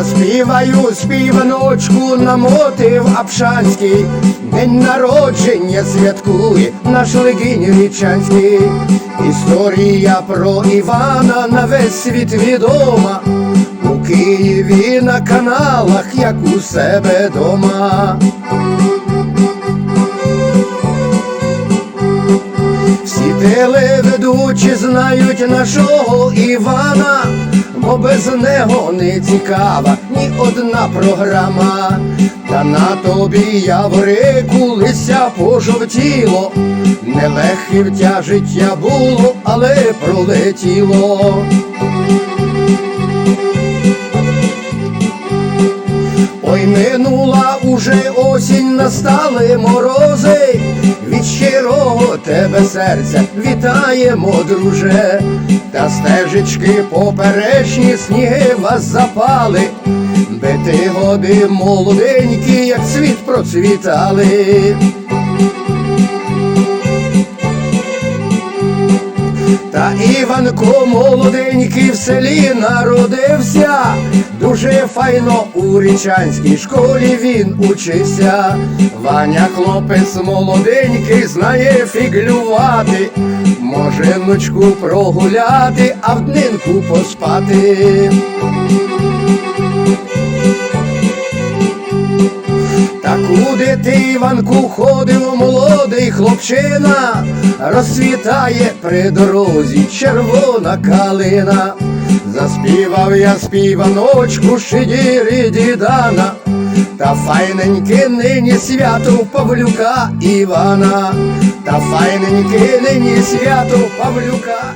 Заспіваю співаночку на мотив Апшанський, День народження святкує наш легінь Річанський. Історія про Івана на весь світ відома. У Києві на каналах, як у себе дома. Всі телеведучі знають нашого Івана, бо без нього не цікава ні одна програма. Та на тобі яврику лися пожовтіло, нелегке втя життя було, але пролетіло. Ой, минула уже осінь, настали морози, від щирого тебе серця вітаємо, друже, та стежечки поперечні сніги вас запали, би ти годи молоденькі, як світ процвітали. Та Іванко молоденький в селі народився, дуже файно у річанській школі він учився. Ваня хлопець молоденький знає фіглювати, може ночку прогуляти, а в днинку поспати. Куди ти, Іванку, ходив, молодий хлопчина, розцвітає при дорозі червона калина. Заспівав я співаночку шидірі дідана, та файненьке нині свято Павлюка Івана, та файненьке нині свято Павлюка